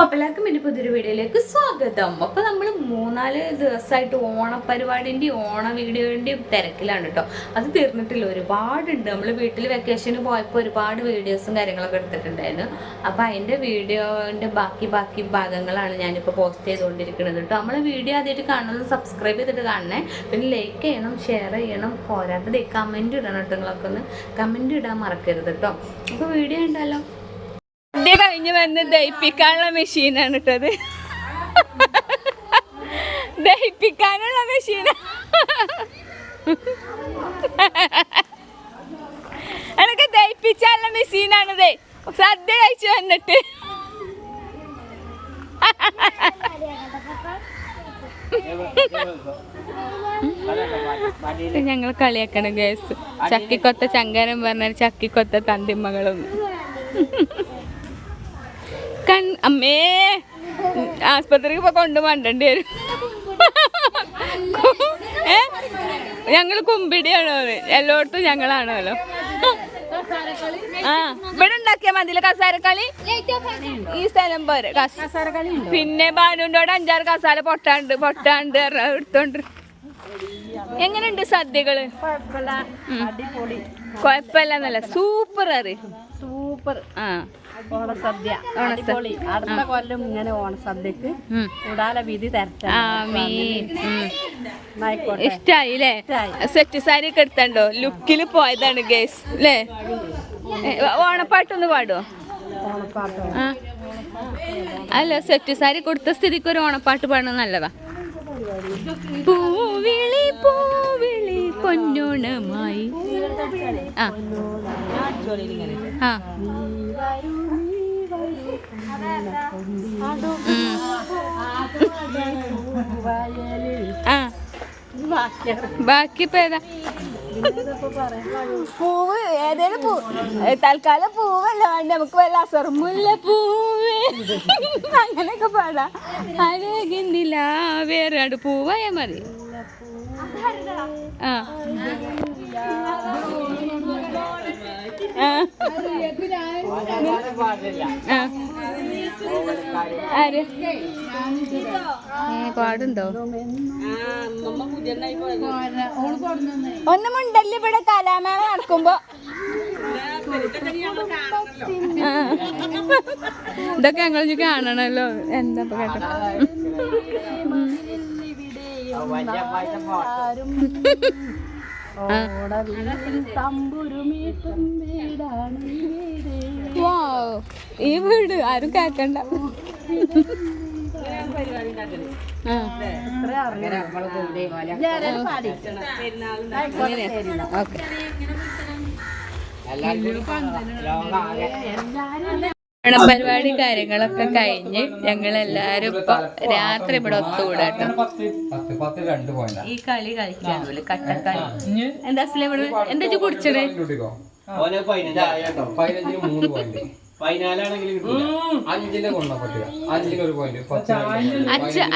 അപ്പോൾ എല്ലാവർക്കും എന്റെ പുതിയൊരു വീഡിയോയിലേക്ക് സ്വാഗതം. അപ്പോൾ നമ്മൾ മൂന്നാൽ ദിവസമായിട്ട് ഓണപ്പരിപാടിന്റെയും ഓണ വീഡിയോന്റെയും തിരക്കിലാണ് കേട്ടോ അത് തീർന്നിട്ടില്ല. ഒരുപാടുണ്ട്. നമ്മൾ വീട്ടിൽ വെക്കേഷന് പോയപ്പോൾ ഒരുപാട് വീഡിയോസും കാര്യങ്ങളൊക്കെ എടുത്തിട്ടുണ്ടായിരുന്നു. അപ്പോൾ അതിന്റെ വീഡിയോന്റെ ബാക്കി ബാക്കി ഭാഗങ്ങളാണ് ഞാനിപ്പോൾ പോസ്റ്റ് ചെയ്തുകൊണ്ടിരിക്കുന്നത് കേട്ടോ നമ്മൾ വീഡിയോ ആദ്യമായിട്ട് കാണുന്നത് സബ്സ്ക്രൈബ് ചെയ്തിട്ട് കാണണേ. പിന്നെ ലൈക്ക് ചെയ്യണം ഷെയർ ചെയ്യണം പോരാത്തത് കമന്റ് ഇടണം കേട്ടോ നിങ്ങളൊക്കെ ഒന്ന് കമന്റ് ഇടാൻ മറക്കരുത് കേട്ടോ അപ്പോൾ വീഡിയോ ഉണ്ടല്ലോ സദ്യ കഴിഞ്ഞ് വന്ന് ദഹിപ്പിക്കാനുള്ള മെഷീനാണ് ഇട്ടത് ദഹിപ്പിക്കാനുള്ള മെഷീൻ എനിക്ക് ദഹിപ്പിച്ചാനുള്ള മെഷീനാണിത് സദ്യ കഴിച്ചു വന്നിട്ട്. ഞങ്ങൾ കളിയാക്കണം ഗ്യാസ് ചക്കിക്കൊത്ത ചങ്കരം പറഞ്ഞ ചക്കിക്കൊത്ത തന്തിമ്മകളും കൺ അമ്മേ. ആസ്പത്രിക്ക് ഇപ്പൊ കൊണ്ടു മണ്ടേണ്ടി വരും. ഏ? ഞങ്ങൾ കുമ്പിടിയാണോ എല്ലായിടത്തും ഞങ്ങളാണല്ലോ. ആ ഇവിടെ ഉണ്ടാക്കിയ മതിയില്ല കസാരക്കളി? ഈ സ്ഥലം പോരെ. പിന്നെ ബാനുണ്ടോടെ അഞ്ചാറ് കസാല പൊട്ടാണ്ട് പൊട്ടാണ്ട് എടുത്തോണ്ട്. എങ്ങനെയുണ്ട് സദ്യകൾ? കൊഴപ്പല്ല. സൂപ്പർ അറി സൂപ്പർ. ആ. ഓണസദ്യ. അടിപൊളി. അടുത്ത കൊല്ലം ഇങ്ങനെ ഓണസദ്യക്ക്. കൂടാല വീതി തരട്ടെ. ഇഷ്ടായി. സെറ്റ് സാരി ഒക്കെ എടുത്തണ്ടോ? ലുക്കിൽ പോയതാണ് ഗേസ് അല്ലേ ഓണപ്പാട്ടൊന്ന് ഓണപ്പാട്ട്. അല്ല സെറ്റ് സാരി കൊടുത്ത സ്ഥിതിക്ക് ഒരു ഓണപ്പാട്ട് പാടുന്നത് നല്ലതാ. പൂവിളി പൂവിളി. പൊന്നോണമായി. ആ. ആ. ഉം. ആ. ബാക്കി ഇപ്പൊ ഏതാ? പൂവ് ഏതേലും പൂ തൽക്കാലം പൂവല്ല വേണ്ട നമുക്ക് വല്ല അസർമുല്ല പൂവ്. അങ്ങനെയൊക്കെ പാടാം. അഴകിന്നില്ല വേറെ പൂവായ മതി. പാടുണ്ടോ? ഒന്നും ഉണ്ടല്ലോ ഇവിടെ കലാമേള നടക്കുമ്പോ. ഇതൊക്കെ ഞങ്ങൾ കാണണല്ലോ. എന്താ ഇപ്പൊ കേട്ടോ തമ്പുരുമീട്ടും വീടാണ് ഈ വീട് ആരും കേക്കണ്ട. ആ. ഞാനത് ഓക്കെ പരിപാടി കാര്യങ്ങളൊക്കെ കഴിഞ്ഞ് ഞങ്ങൾ എല്ലാരും ഇപ്പൊ രാത്രി ഇവിടെ ഒത്തുകൂടാട്ടോ ഈ കളി കളിക്കാണല്ലോ കട്ടക്കളി എന്താ അസല ഇവിടെ എന്താ കുടിച്ചത്?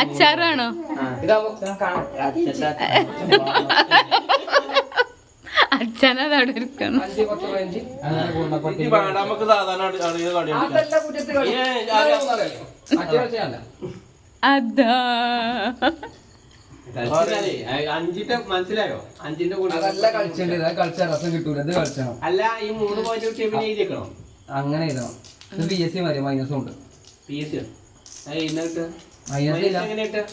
അച്ചാറാണോ? അതാ. അഞ്ചിന്റെ മനസ്സിലായോ? അഞ്ചിന്റെ കളിച്ച രസം കിട്ടൂല. ഇത് കളിച്ചണം. അല്ല ഈ മൂന്ന് പോയിന്റ് കിട്ടിയ പിന്നെ എഴുതിയേക്കണോ? അങ്ങനെ എഴുതണം. ഇത് പി എസ് സി മതി മൈനസും ഉണ്ട്. പി എസ് സി മൈനസ് ഇല്ല. എങ്ങനെ കിട്ടുക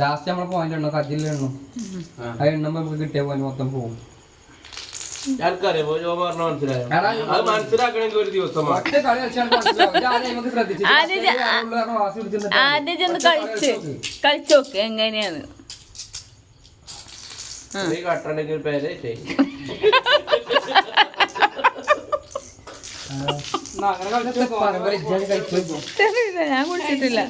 ലാസ്റ്റ് നമ്മളെ പോയിന്റ് എണ്ണോ കജിൽ ആ. അത് എണ്ണുമ്പോ നമുക്ക് കിട്ടിയ പോയിന്റ് മൊത്തം പോകും. ആർക്കറിയാം ജോബ് പറഞ്ഞ മനസ്സിലായോ? അത് മനസ്സിലാക്കണമെങ്കിൽ ഒരു ദിവസം ആദ്യം ചെന്ന് കളിച്ച്. കളിച്ചോക്ക് എങ്ങനെയാണ്? ഈ കട്ടുണ്ടെങ്കിൽ പേരെ ചെയ്യും ഞാൻ കുടിച്ചിട്ടില്ല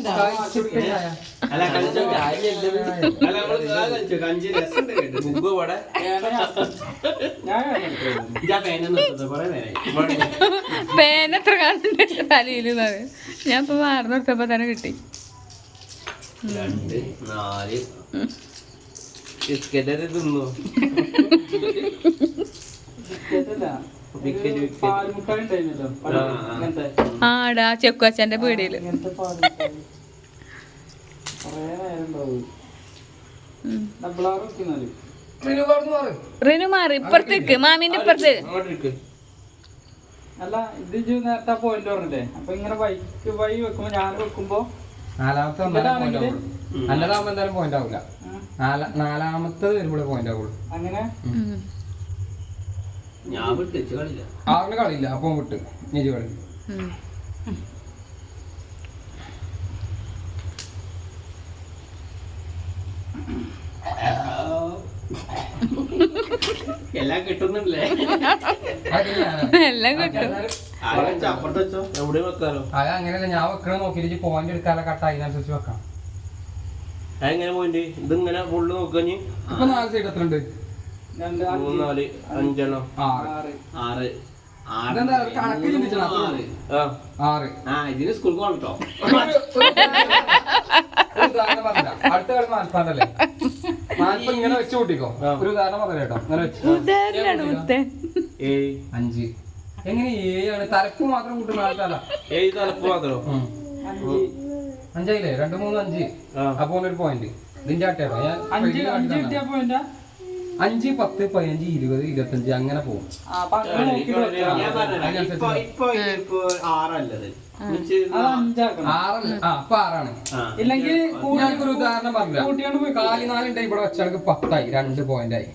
പേന എത്ര കാണുന്നുണ്ട് തലയിൽ ഞാൻ ഇപ്പൊ കൊടുത്തപ്പോ തന്നെ? കിട്ടി രണ്ട് നാല് ബിസ്ക്കറ്റ് തിന്നു. ആടാ ചെക്കുവച്ചന്റെ പീടിയിൽ. റിനു മാറി ഇപ്പുറത്തേക്ക് മാമിന്റെ ഇപ്പുറത്ത്. അല്ല ഇത് നേരത്തെ പോയിന്റ് പറഞ്ഞില്ലേ? അപ്പൊ ഇങ്ങനെ വൈക്ക് വൈ വെക്കുമ്പോ ഞാൻ വെക്കുമ്പോ നാലാമത്തെ പോയിന്റ് എന്തായാലും നാല- നാലാമത്തത് വരുമ്പോഴേ പോയിന്റ് ആവുള്ളൂ. അങ്ങനെ ഉം. ഞാൻ വിട്ട് വെച്ച് കളില്ല ആറിന് കളിയില്ല? അപ്പൊ വിട്ട്. നിജ കളി. എല്ലാം കിട്ടുന്നില്ലേ എല്ലാം കിട്ടും. ആരെ വെച്ചോ? എവിടെ വെക്കാലോ? അത് അങ്ങനെയല്ല ഞാൻ വെക്കണ നോക്കിയിട്ട് പോയിന്റ് എടുക്കാതെ കട്ട അതിനനുസരിച്ച് വെക്കാം. അതെങ്ങനെ പോയിന്റ് ഇതിങ്ങനെ ഫുള്ള് നോക്കാൻ ഇപ്പൊ നാല് സൈഡ് എത്ര ഉണ്ട് മൂന്ന് നാല് അഞ്ചെണ്ണം. ആറ്. കണക്ക് ആ. ആറ്. ആ ഇതിന് സ്കൂൾ പോകണം കേട്ടോ അടുത്ത കളി ഇങ്ങനെ വെച്ച് കൂട്ടിക്കോ. ഒരു ഉദാഹരണം പറഞ്ഞ കേട്ടോ. ഇങ്ങനെ വെച്ച്. അഞ്ച്. എങ്ങനെ ഏഴാണ് തലപ്പ് മാത്രം കൂട്ടുന്ന ആൾക്കാരാ? ഏയ് തലപ്പ് മാത്രോ. അഞ്ച്. അഞ്ചായില്ലേ? രണ്ട് മൂന്ന് അഞ്ച്. ആ. അപ്പൊ ഒരു പോയിന്റ് ഇതിന്റെ ആട്ടേട്ടോ ഞാൻ അഞ്ച് അഞ്ച് കാട്ടി കിട്ടിയ പോയിന്റാ അഞ്ച് പത്ത് പതിനഞ്ച് ഇരുപത് ഇരുപത്തഞ്ച് അങ്ങനെ പോകും. ആ ആറല്ല? അപ്പൊ ആറാണ്. ഇല്ലെങ്കിൽ ഉദാഹരണം പറഞ്ഞു കൂട്ടിയാണ് പോയി കാലി നാലുണ്ട് ഇവിടെ വെച്ചാൽ പത്തായി രണ്ട് പോയിന്റ് ആയി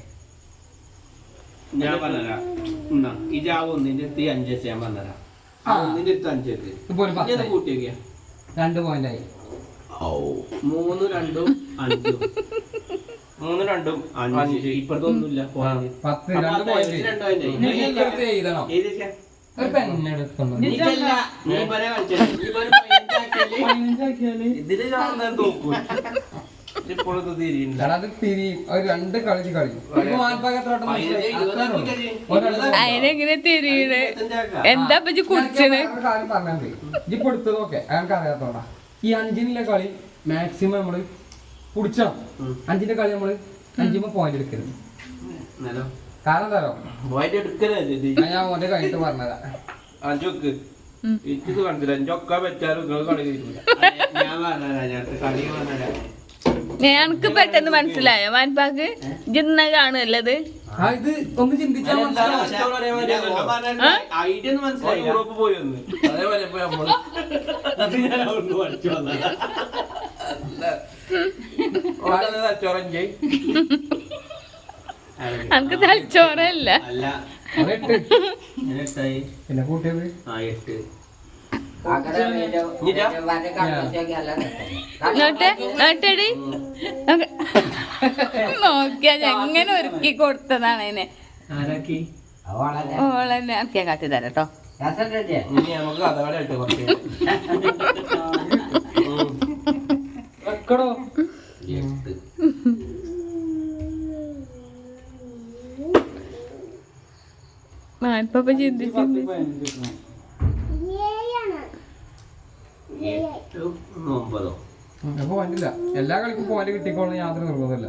ഞാൻ പറഞ്ഞുതരാം. എന്നാ ഇജ് ആ ഒന്നിന്റെ അടുത്ത് അഞ്ച് വെച്ച് ഞാൻ പറഞ്ഞുതരാം. ആ ഒന്നിന്റെ അടുത്ത് അഞ്ച് രണ്ട് പോയിന്റ് ആയി മൂന്ന് രണ്ടും അഞ്ചും. മൂന്ന് രണ്ടും അഞ്ച്. പത്ത് എഴുതണം. രണ്ട് കളി കളി. അതിനെങ്ങനെ തിരിയണ്? എന്താ കുടിച്ചത്? ഇപ്പൊ എടുത്തതൊക്കെ അയാൾക്ക് അറിയാത്തോടാ ഈ അഞ്ചിനിലെ കളി മാക്സിമം നമ്മൾ പുടിച്ചണം അഞ്ചിന്റെ കളി നമ്മൾ അഞ്ചുമ്പോ പോയിന്റ് എടുക്കരുത്. കാരണം തരോ എടുക്കരുത് ഞാൻ ഓന്റെ കഴിഞ്ഞിട്ട് പറഞ്ഞതാ. അഞ്ചുക്ക് എനിക്കിത് കണ്ടില്ല. അഞ്ചൊക്കെ വെച്ചാലും നിങ്ങൾ കളി തീരില്ല ഞാൻ കളി പെട്ടെന്ന് മനസ്സിലായോ? വാൻപാക്ക് ജിന്ന കാണുമല്ലത് ഇത് ഒന്ന് ചിന്തിച്ചാൽ യൂറോപ്പ് പോയി തച്ചോറഞ്ച് തലച്ചോറല്ല പിന്നെ കൂട്ടിയത്? ആ എട്ട്. നോട്ടടി എങ്ങനെ ഒരുക്കി കൊടുത്തതാണ് അതിനെ. ആരാക്കി? ഓളെന്നെ. ഒക്കെ കാട്ടി തരാം കേട്ടോ നമുക്ക് കഥകളി. എട്ട്. മാൻപാപ്പ ചിന്തിച്ചു പോയിന്റില്ല എല്ലാ കളിക്കും പോയിന്റ് കിട്ടിക്കോളും യാതൊരു നിർബന്ധമില്ല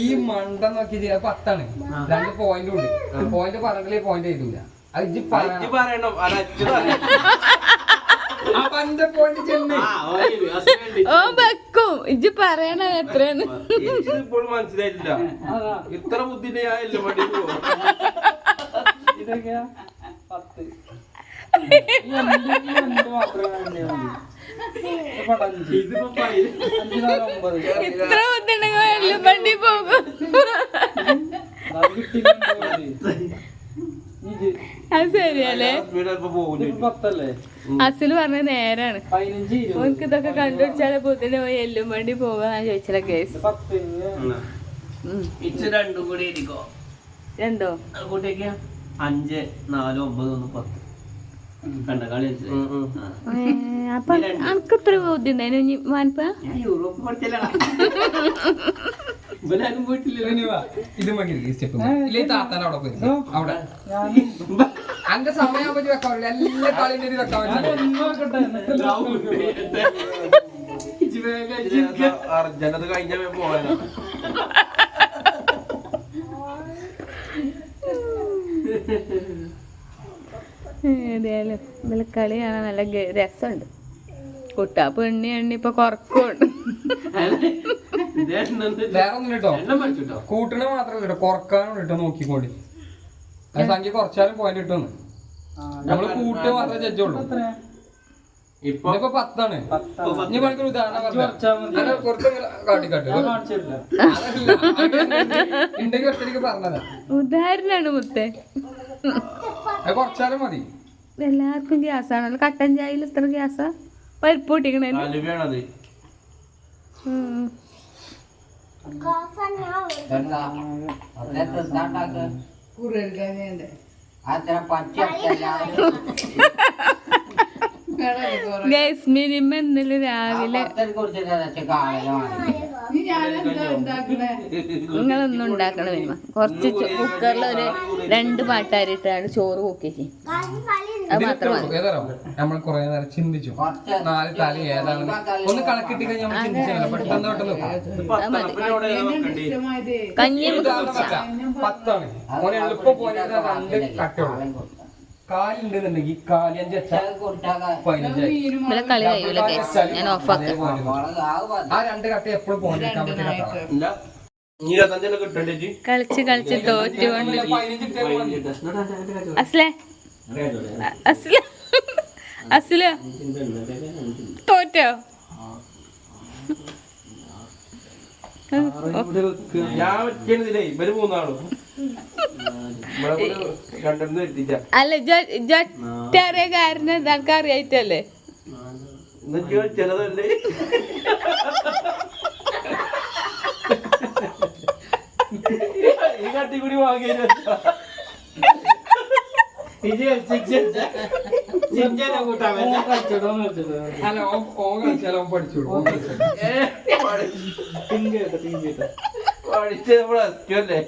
ഈ മണ്ട നോക്കി പത്താണ്. രണ്ട് പോയിന്റ് ഉണ്ട്. പോയിന്റ് പറഞ്ഞില്ലേ പോയിന്റ് ചെയ്തൂല പറയണം. അത് പറയണം. ഓ വെക്കും. ഇജ്ജ് പറയണ എത്രയാണ് ഇപ്പോൾ മനസ്സിലായിട്ടില്ല. ഇത്ര ബുദ്ധിന്റെ ഞാൻ ഇത്ര ബുദ്ധിണ്ടെങ്കിൽ എല്ലാം വണ്ടി പോകും. അത് ശരിയല്ലേ? അസിൽ പറഞ്ഞ നേരാണ്. ഓനക്ക് ഇതൊക്കെ കണ്ടുപിടിച്ചാലേ പുതിന് പോയി എല്ലും വണ്ടി പോകാൻ ചോദിച്ചാൽ കേസ്. രണ്ടും കൂടി ഇരിക്കോ രണ്ടോ? അഞ്ച് നാല് ഒമ്പത് ഒന്ന് പത്ത്. കണ്ട കളി ഏ, അപ്പൊ അനക്ക് ഇത്ര ബുദ്ധി ഉണ്ടായിരുന്നു ഞാൻ യൂറോപ്പ് ഇവനാരും പോയിട്ടില്ല. ഇത് മതി സ്റ്റെപ്പ് ഇല്ലേ താത്താൻ അവിടെ പോയി അവിടെ. അന്റെ സമയം പറ്റി എല്ലാ കളിന്റെ കഴിഞ്ഞ ഏതായാലും കളി കാണാൻ നല്ല രസമുണ്ട്. കുട്ടാപ്പ് എണ്ണി എണ്ണി ഇപ്പൊ കുറക്കുണ്ട്. വേറെ ഒന്നും കേട്ടോ കൂട്ടണ മാത്രമല്ല കേട്ടോ. കുറക്കാനും കേട്ടോ നോക്കിക്കോടി അത് സംഖ്യ കുറച്ചാലും പോയിന്റ് കിട്ടും നമ്മൾ കൂട്ട് മാത്രമേ ജഡ്ജുള്ളൂ. ഇപ്പൊ പത്താണ്. പത്താ. ഇനി പണിക്കൊരു ഉദാഹരണം പറഞ്ഞു കുറച്ച് കാട്ടിക്കാട്ട്. ഉണ്ടെങ്കിൽ ഒറ്റയ്ക്ക് പറഞ്ഞതാ. ഉദാഹരണമാണ് മുത്തേ. കുറച്ചാലും മതി. എല്ലാവർക്കും ഗ്യാസാണല്ലോ കട്ടൻ ചായയിൽ എത്ര ഗ്യാസാ? പരിപ്പ് പൊട്ടിക്കണേ മിനിമം ഇന്നലെ രാവിലെ നിങ്ങളൊന്നും ഉണ്ടാക്കണ മിനിമം. കുറച്ച് കുക്കറിൽ ഒരു രണ്ട് പാട്ടാരിട്ടാണ് ചോറ് കുക്കി നമ്മൾ കുറെ നേരം ചിന്തിച്ചു. നാല് തല ഏതാണ്? ഒന്ന് കണക്കിട്ട് കഴിഞ്ഞാൽ നമ്മൾ ചിന്തിച്ചല്ലോ പെട്ടെന്ന് പത്താണ്. ഓനെ എളുപ്പം പോയിട്ട് രണ്ട് കട്ടുള്ളൂ കാലുണ്ടെന്നുണ്ടെങ്കിൽ കാലിയഞ്ച് ആ രണ്ട് കട്ട എപ്പോഴും പോകാൻ? കളിച്ച് കളിച്ച് തോറ്റുകൊണ്ട്. അസ്ലേ അസ്ല. അസ്ല. തോറ്റോ? അല്ല ജൊറ്ററിയ കാരണം ഇതാൾക്ക് അറിയായിട്ടല്ലേ? ചിലതല്ലേ ഈ കട്ടി കൂടി വാങ്ങിയ അല്ല ഓൻ പഠിച്ചോളൂ പഠിച്ച പ്ലസ് അല്ലേ?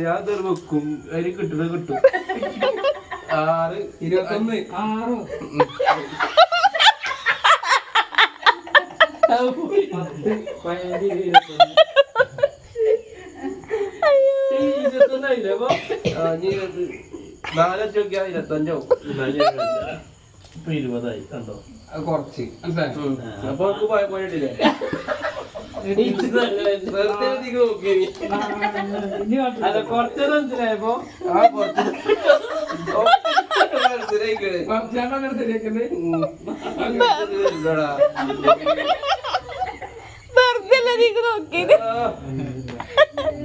ഞാൻ ഇതൊരു വെക്കും. അതിന് കിട്ടുന്നത് കിട്ടും. ആറ് ഇരുപത്തൊന്ന്. ആറ്. ഇരുപത്തൊന്നായില്ലേ അപ്പൊ നാലഞ്ച് നോക്കിയാൽ ഇരുപത്തഞ്ചാവും ഇപ്പൊ ഇരുപതായി കണ്ടോ അത് കുറച്ച് അപ്പൊ നമുക്ക് പോയ പോയിട്ടില്ലേ ആ കുറച്ച്.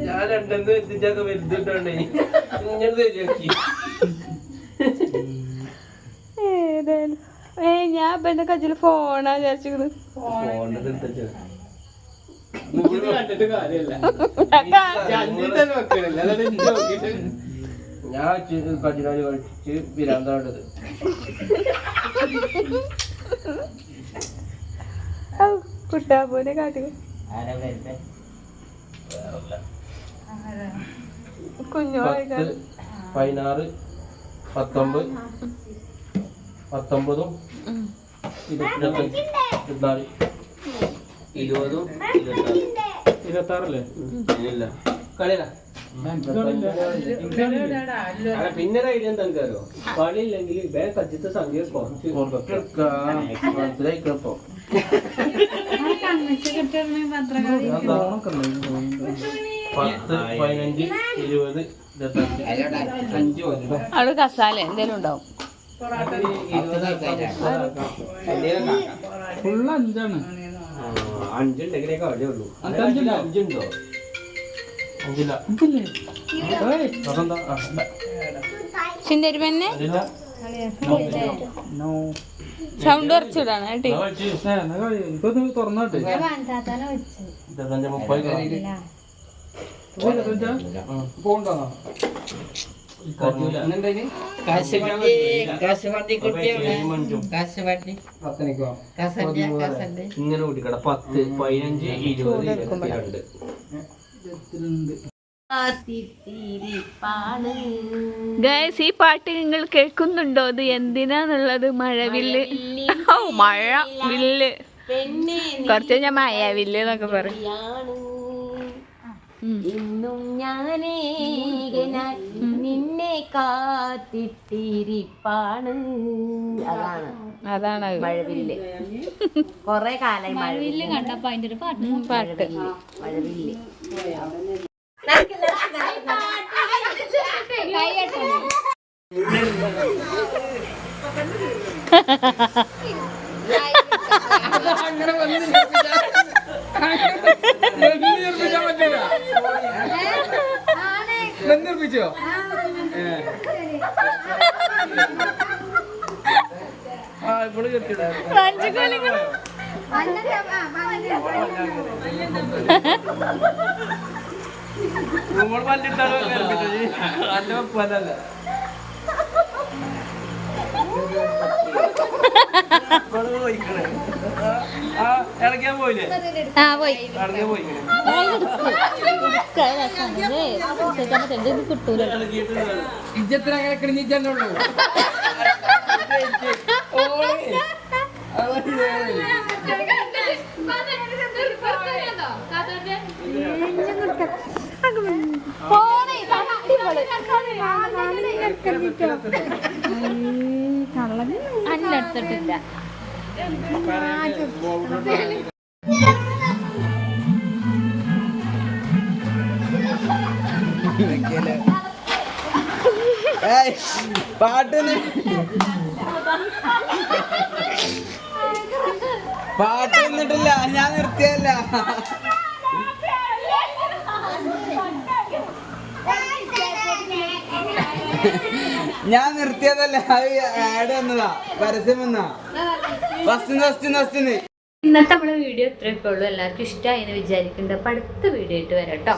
ഞാൻ രണ്ടെന്ന് വെച്ചിട്ടൊക്കെ വലുതിട്ടോണ്ടേ ഇങ്ങനെ ശരിയാക്കി ഏതായാലും. ഏ ഞാൻ ഇപ്പൊ എന്റെ കയ്യിൽ ഫോണാ വിചാരിച്ചിരുന്നു ഞാൻ കജിനാടി കളിച്ച് പിരാന്താണ്ടത് കുട്ടാപ്പോനെ കാട്ടി. കുഞ്ഞോളെ പതിനാറ് പത്തൊമ്പത്. പത്തൊമ്പതും ഇരുപത്തിനാല്. ഇരുപതും ഇരുപത്തി ആറല്ലേ ഇല്ല. കളിയല്ല. പിന്നെ ഐഡിയ എന്താ അറിയോ കളിയില്ലെങ്കിൽ വേഗം കജ്ജത്തെ സംഖ്യ കുറച്ച് മനസ്സിലായിക്കപ്പോ പത്ത് പതിനഞ്ച് ഇരുപത് അവിടെ കസാല എന്തേലും ഉണ്ടാവും. ഫുള്ള് അഞ്ചാണ്. അഞ്ചുണ്ടെങ്കിലേ. അഞ്ചുണ്ടോ അഞ്ചില്ല. സൗണ്ട് കുറച്ചിടാണ് കേട്ടോ. തുറന്നോട്ടെ മുപ്പത് ഇങ്ങനെ കൂട്ടിക്കട പത്ത് പതിനഞ്ച് ഇരുപത് ഇരുപത്തിരണ്ട്. ഗൈസ് ഈ പാട്ട് നിങ്ങൾ കേൾക്കുന്നുണ്ടോ? അത് എന്തിനാന്നുള്ളത്? മഴവില്ല്. ഓ മഴ വില്ല്. കുറച്ച് ഞാൻ മഴ വില്ല് എന്നൊക്കെ പറയും. ഇന്നും ഞാനേകനായി നിന്നെ കാത്തിട്ടിരിപ്പാണ്. അതാണ് അതാണ് അത്. മഴവില്ല്. കൊറേ കാലായി മഴവില്ല്. കണ്ടപ്പോ അതിന്റെ ഒരു പാട്ട്. പാട്ട്. മഴവില്ല്. അങ്ങനെ വന്ന് നിർമ്മിച്ചാ- വന്ന് നിർമ്മിച്ചാൻ പറ്റൂല ഏ. ആ. ഇപ്പോൾ കെട്ടിടാ നമ്മൾ പല്ലിട്ടാലോ അല്ല വെപ്പല്ല ഇളക്കിയാൻ പോയില്ലേ? ആ പോയി. ഇളക്കിയാൻ പോയിക്കണേ. കിട്ടൂല ഇജ്ജത്തിന് അങ്ങനെ കിണിഞ്ഞിച്ചല്ലേ ഉള്ളൂ. അന്നെടുത്തിട്ടില്ല പാട്ട് പാട്ട് നിന്നിട്ടില്ല ഞാൻ നിർത്തിയല്ല ഞാൻ നിർത്തിയതല്ല ആഡ് വന്നതാ വന്നാ ഇന്നത്തെ നമ്മുടെ വീഡിയോ ഇത്രയൊക്കെ ഉള്ളൂ. എല്ലാവർക്കും ഇഷ്ടമായി എന്ന് വിചാരിക്കുന്നുണ്ട്. അപ്പൊ അടുത്ത വീഡിയോ ആയിട്ട് വരാം കേട്ടോ.